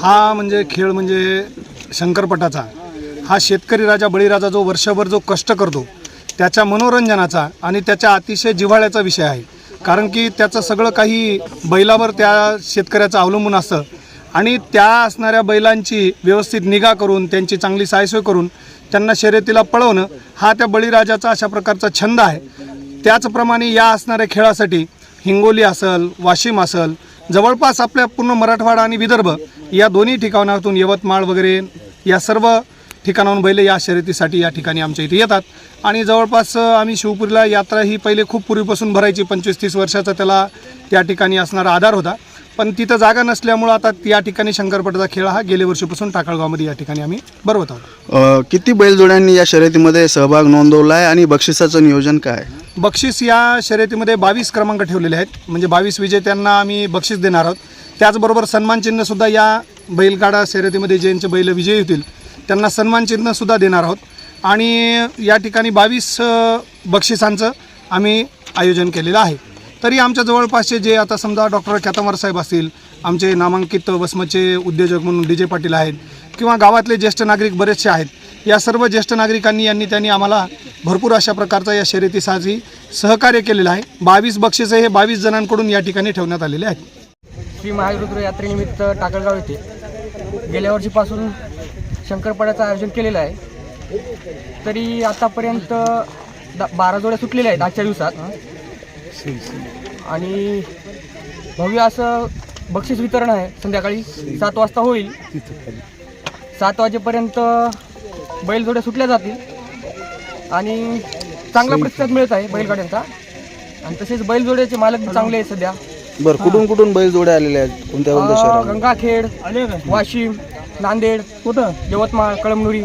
हा म्हणजे खेळ म्हणजे शंकरपटाचा. हा शेतकरी राजा बळीराजा जो वर्षभर जो कष्ट करतो त्याच्या मनोरंजनाचा आणि त्याच्या अतिशय जिव्हाळ्याचा विषय आहे. कारण की त्याचं सगळं काही बैलावर त्या शेतकऱ्याचं अवलंबून असतं. आणि त्या असणाऱ्या बैलांची व्यवस्थित निगा करून त्यांची चांगली सायसोय करून त्यांना शर्यतीला पळवणं हा त्या बळीराजाचा अशा प्रकारचा छंद आहे. त्याचप्रमाणे या असणाऱ्या खेळासाठी हिंगोली असल वाशिम असल जवळपास आपल्या पूर्ण मराठवाडा आणि विदर्भ या दोन्ही ठिकाणातून यवतमाळ वगैरे या सर्व ठिकाणाहून बैल या शर्यतीसाठी या ठिकाणी आमच्या इथे येतात. आणि जवळपास आम्ही शिवपुरीला यात्रा ही पहिले खूप पूर्वीपासून भरायची पंचवीस तीस वर्षाचा त्याला त्या ठिकाणी असणारा आधार होता. पण तिथं जागा नसल्यामुळं आता या ठिकाणी शंकरपटाचा खेळ हा गेल्या वर्षीपासून टाकळगावमध्ये या ठिकाणी आम्ही भरवत आहोत. किती बैलजोड्यांनी या शर्यतीमध्ये सहभाग नोंदवला आहे आणि बक्षिसाचं नियोजन काय? आहे? बक्षीस या शर्यतीमध्ये बावीस क्रमांक ठेवलेले आहेत. म्हणजे बावीस विजेत्यांना आम्ही बक्षीस देणार आहोत. त्याचबरोबर सन्मानचिन्हसुद्धा या बैलगाडा शर्यतीमध्ये ज्यांचे बैल विजयी होतील त्यांना सन्मानचिन्हसुद्धा देणार आहोत. आणि या ठिकाणी बावीस बक्षिसांचं आम्ही आयोजन केलेलं आहे. तरी आमच्या जवळपासचे जे आता समजा डॉक्टर ख्यातमार साहेब असतील आमचे नामांकित वसमतचे उद्योजक म्हणून डी जे पाटील आहेत किंवा गावातले ज्येष्ठ नागरिक बरेचसे आहेत या सर्व ज्येष्ठ नागरिकांनी यांनी त्यांनी आम्हाला भरपूर अशा प्रकारचा या शर्यतीसाठी सहकार्य केलेलं आहे. बावीस बक्षिसं हे बावीस जणांकडून या ठिकाणी ठेवण्यात आलेले आहेत. श्री महारुद्र यात्रेनिमित्त टाकळगाव येथे गेल्या वर्षीपासून शंकरपाड्याचं आयोजन केलेलं आहे. तरी आतापर्यंत बारा जोड्या सुटलेल्या आहेत आजच्या दिवसात. आणि भव्य असं बक्षीस वितरण आहे. संध्याकाळी सात वाजता होईल. सात वाजेपर्यंत बैलजोड्या सुटल्या जातील. आणि चांगला प्रतिसाद मिळत आहे बैलगाड्यांचा. आणि तसेच बैलजोड्याचे मालक बी चांगले आहेत सध्या. बरं कुठून कुठून बैलजोड्या आलेल्या आहेत कोणत्या कोणत्या अं, शहरात गंगाखेड वाशिम नांदेड कुठं? यवतमाळ कळमनुरी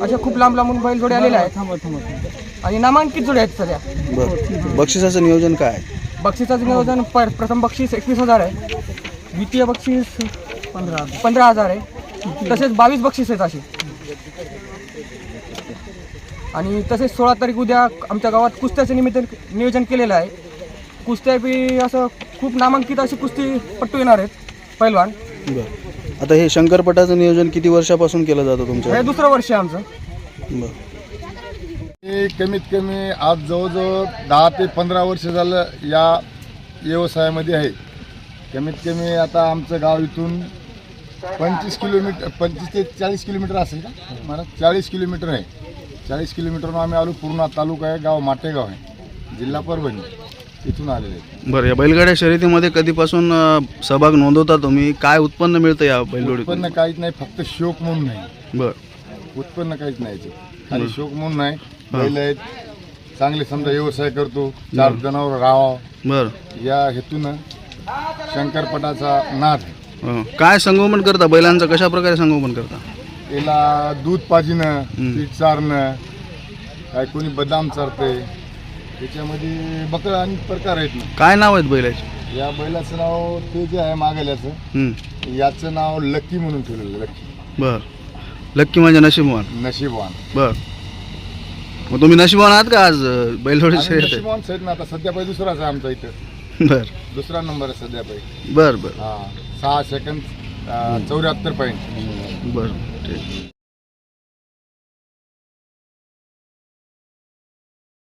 अशा खूप लांब लांबून बैल जोडे आलेले आहेत आणि नामांकित जोडे आहेत सध्या. बरं बक्षिसाचं नियोजन काय आहे? बक्षिसाचं नियोजन पर प्रथम बक्षीस एकवीस हजार आहे. द्वितीय बक्षीस पंधरा पंधरा हजार आहे. तसेच बावीस बक्षीस आहेत असे आणि तसेच सोळा तारीख उद्या आमच्या गावात कुस्त्याचं निमित्त नियोजन केलेलं आहे. कुस्त्या बी असं खूप नामांकित अशी कुस्ती पट्टू येणार आहेत पैलवान. बरं. आता हे शंकरपटाचं नियोजन किती वर्षापासून केलं जातं तुमच्या? हे दुसरं वर्ष आहे आमचं. बरं. मी कमीत कमी आज जवळजवळ दहा ते पंधरा वर्ष झालं या व्यवसायामध्ये आहे. कमीत कमी आता आमचं गाव इथून पंचवीस किलोमीटर पंचवीस ते चाळीस किलोमीटर असेल का? मला चाळीस किलोमीटर आहे. चाळीस किलोमीटरनं आम्ही आलो पूर्णा तालुका आहे गाव माटेगाव आहे. जिल्हा परभणी. इथून आलेले आहे बरं या बैलगाड्या शर्यतीमध्ये कधीपासून अ, सहभाग नोंदवता तुम्ही? काय उत्पन्न मिळतं या बैलजोडीतून? उत्पन्न काहीच नाही फक्त शोक म्हणून नाही. बरं. उत्पन्न काहीच नाही याच्यात. खाली शोक म्हणून नाही. बैल आहेत. चांगले समजा व्यवसाय करतो. चार जनावर राहावं. बरं. या हेतून शंकरपटाचा नाद आहे. काय संगोपन करता? बैलांचं कशा प्रकारे संगोपन करता? याला दूध पाजिणं पीठ चारणं काय कोणी बदाम चारते त्याच्यामध्ये बकरा आणि प्रकार आहेत ना. काय नाव आहेत बैलाचे? या बैलाचं नाव ते जे आहे मागल्याचं याचं नाव लक्की म्हणून ठेवलेलं लक्की. बरं. लक्की म्हणजे नशीबवान? नशीबवान. बरं. मग तुम्ही नशीबवान आहात का आज अ, बैलजोडी आणि शर्यत आहे नशीबवान ना आता सध्या पाहिजे दुसराच आहे आमचा इथं. बरं. दुसरा नंबर आहे सध्या पाहिजे बरं बरं. हा सहा सेकंद चौऱ्याहत्तर पॉईंट बरं. Dude.